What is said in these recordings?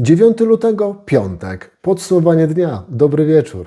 9 lutego, piątek. Podsumowanie dnia. Dobry wieczór.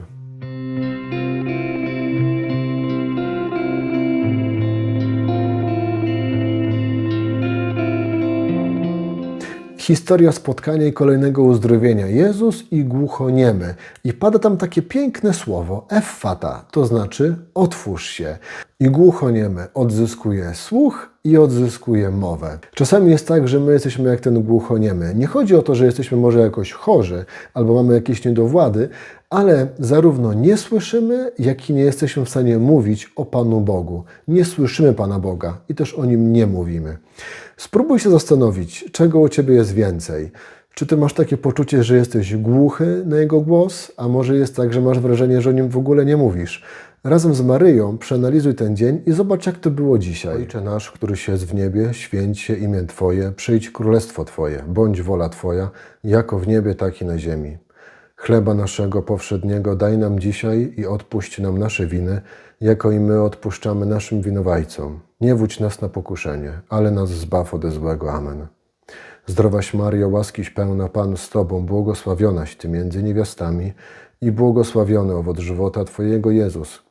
Historia spotkania i kolejnego uzdrowienia. Jezus i głuchoniemy. I pada tam takie piękne słowo, effata, to znaczy otwórz się. I głuchoniemy odzyskuje słuch i odzyskuje mowę. Czasami jest tak, że my jesteśmy jak ten głuchoniemy. Nie chodzi o to, że jesteśmy może jakoś chorzy albo mamy jakieś niedowłady, ale zarówno nie słyszymy, jak i nie jesteśmy w stanie mówić o Panu Bogu. Nie słyszymy Pana Boga i też o Nim nie mówimy. Spróbuj się zastanowić, czego u Ciebie jest więcej. Czy Ty masz takie poczucie, że jesteś głuchy na Jego głos, a może jest tak, że masz wrażenie, że o Nim w ogóle nie mówisz? Razem z Maryją przeanalizuj ten dzień i zobacz, jak to było dzisiaj. Ojcze nasz, któryś jest w niebie, święć się imię Twoje, przyjdź królestwo Twoje, bądź wola Twoja, jako w niebie, tak i na ziemi. Chleba naszego powszedniego daj nam dzisiaj i odpuść nam nasze winy, jako i my odpuszczamy naszym winowajcom. Nie wódź nas na pokuszenie, ale nas zbaw ode złego. Amen. Zdrowaś Mario, łaskiś pełna Pan z Tobą, błogosławionaś Ty między niewiastami i błogosławiony owoc żywota Twojego Jezus.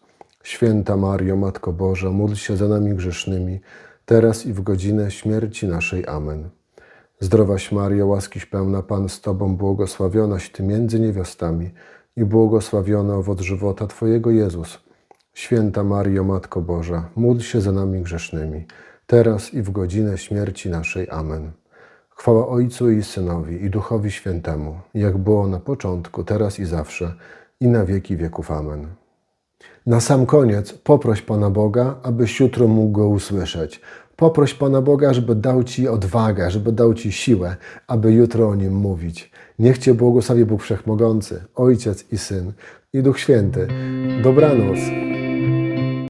Święta Mario, Matko Boża, módl się za nami grzesznymi, teraz i w godzinę śmierci naszej. Amen. Zdrowaś Mario, łaskiś pełna Pan z Tobą, błogosławionaś Ty między niewiastami i błogosławiony owoc żywota Twojego Jezus. Święta Mario, Matko Boża, módl się za nami grzesznymi, teraz i w godzinę śmierci naszej. Amen. Chwała Ojcu i Synowi i Duchowi Świętemu, jak było na początku, teraz i zawsze, i na wieki wieków. Amen. Na sam koniec poproś Pana Boga, abyś jutro mógł Go usłyszeć. Poproś Pana Boga, żeby dał Ci odwagę, żeby dał Ci siłę, aby jutro o Nim mówić. Niech Cię błogosławi Bóg Wszechmogący, Ojciec i Syn i Duch Święty. Dobranoc.